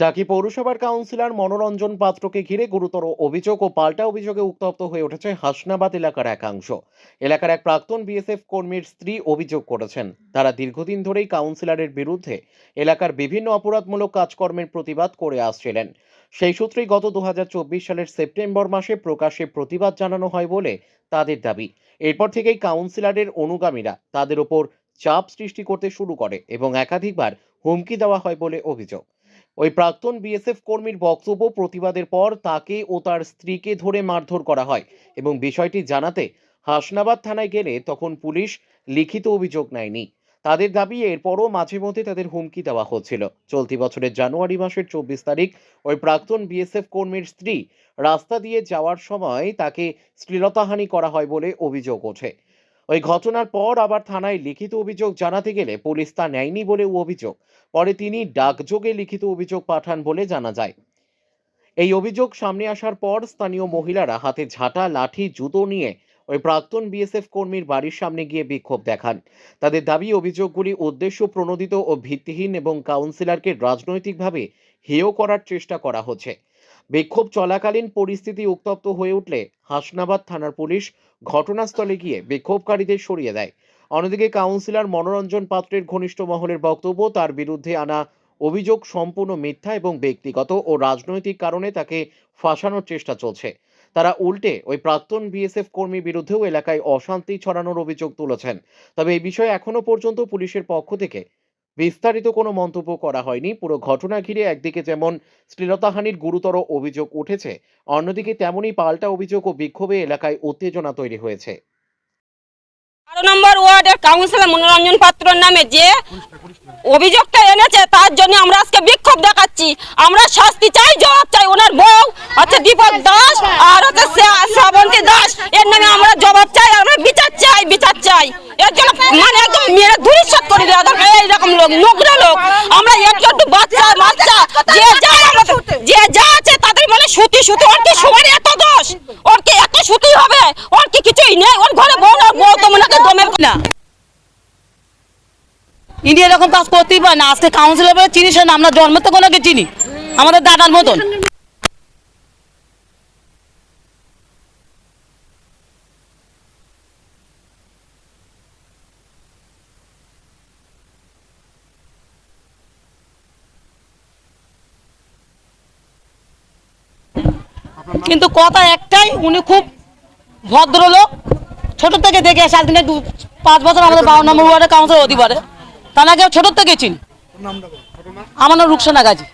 টাকি পৌরসভার কাউন্সিলর মনোরঞ্জন পাত্রকে ঘিরে গুরুতর অভিযোগ ও পাল্টা অভিযোগে উত্তপ্ত হয়ে উঠেছে হাসনাবাদ এলাকার একাংশ। এলাকার এক প্রাক্তন বিএসএফ কর্মীর স্ত্রী অভিযোগ করেছেন। তারা দীর্ঘদিন ধরেই কাউন্সিলরের বিরুদ্ধে এলাকার বিভিন্ন অপরাধমূলক কাজকর্মের প্রতিবাদ করে আসছিলেন। সেই সূত্রেই গত দু হাজার চব্বিশ সালের সেপ্টেম্বর মাসে প্রকাশ্যে প্রতিবাদ জানানো হয় বলে তাদের দাবি। এরপর থেকেই কাউন্সিলরের অনুগামীরা তাদের ওপর চাপ সৃষ্টি করতে শুরু করে এবং একাধিকবার হুমকি দেওয়া হয় বলে অভিযোগ। ওই প্রাক্তন বিএসএফ কর্মীর বক্তব্য প্রতিবাদের পর তাকে ও তার স্ত্রীকে ধরে মারধর করা হয় এবং বিষয়টি জানাতে হাসনাবাদ থানায় গেলে তখন পুলিশ লিখিত অভিযোগ নেয়নি। তাদের দাবি এরপরও মাঝে মধ্যে তাদের হুমকি দেওয়া হচ্ছিল। চলতি বছরের জানুয়ারি মাসের চব্বিশ তারিখ ওই প্রাক্তন বিএসএফ কর্মীর স্ত্রী রাস্তা দিয়ে যাওয়ার সময় তাকে শ্লীলতাহানি করা হয় বলে অভিযোগ ওঠে। ওই ঘটনার পর আবার থানায় লিখিত অভিযোগ জানাতে গেলে পুলিশ তা নেয়নি বলেও অভিযোগ। পরে তিনি ডাকযোগে লিখিত অভিযোগ পাঠান বলে জানা যায়। এই অভিযোগ সামনে আসার পর স্থানীয় মহিলারা হাতে ঝাঁটা, লাঠি, জুতো নিয়ে ওই প্রাক্তন বিএসএফ কর্মীর বাড়ির সামনে গিয়ে বিক্ষোভ দেখান। তাদের দাবি, অভিযোগগুলি উদ্দেশ্য প্রণোদিত ও ভিত্তিহীন এবং কাউন্সিলরকে রাজনৈতিকভাবে হেয় করার চেষ্টা করা হচ্ছে। বিক্ষোভ চলাকালীন পরিস্থিতি উত্তপ্ত হয়ে উঠলে হাসনাবাদ থানার পুলিশ ঘটনাস্থলে গিয়ে বিক্ষোভকারীদের সরিয়ে দেয়। অন্যদিকে কাউন্সিলর মনোরঞ্জন পাত্রের ঘনিষ্ঠ মহলের বক্তব্য, তার বিরুদ্ধে আনা অভিযোগ সম্পূর্ণ মিথ্যা এবং ব্যক্তিগত ও রাজনৈতিক কারণে তাকে ফাঁসানোর চেষ্টা চলছে। তারা উল্টে ওই প্রাক্তন বিএসএফ কর্মী বিরুদ্ধেও এলাকায় অশান্তি ছড়ানোর অভিযোগ তুলেছেন। তবে এই বিষয়ে এখনও পর্যন্ত পুলিশের পক্ষ থেকে বিস্তারিত কোনো মন্তব্য করা হয়নি। পুরো ঘটনা ঘিরে একদিকে যেমন শ্লীলতাহানির গুরুতর অভিযোগ উঠেছে, অন্যদিকে তেমনই পাল্টা অভিযোগ ও বিক্ষোভে এলাকায় উত্তেজনা তৈরি হয়েছে। বারো নম্বর মনোরঞ্জন নামে যে অভিযোগটা এনেছে, তার জন্য আমরা আজকে বিক্ষোভ দেখাচ্ছি। আমরা শাস্তি চাই, জবাব চাই ওনার দীপক দাস আর হচ্ছে দাস। এর আমরা জবাব চাই, আমরা বিচার চাই বিচার চাই। এর জন্য মানে একদম লোক লোক। আমরা বাচ্চা যে যা আছে মানে সুতি সুতি। ওর দোষ? ওর কি এত সুতি হবে? ওর কি কিছুই নেই? ঘরে তো এরকম কাজ করতেই পারে না। আজকে কাউন্সিলর চিনিস না, আমরা জন্ম থেকে ওনাকে চিনি। আমাদের দাদার মতন। কিন্তু কথা একটাই উনি খুব ভদ্রলোক। ছোট থেকে দেখে আসে আজকে দু পাঁচ বছর আমাদের বারো নম্বর ওয়ার্ডে কাউন্সিলর হতে পারে। আগে ছোট থেকে চিনি আমার নাম রুকসানা গাজী।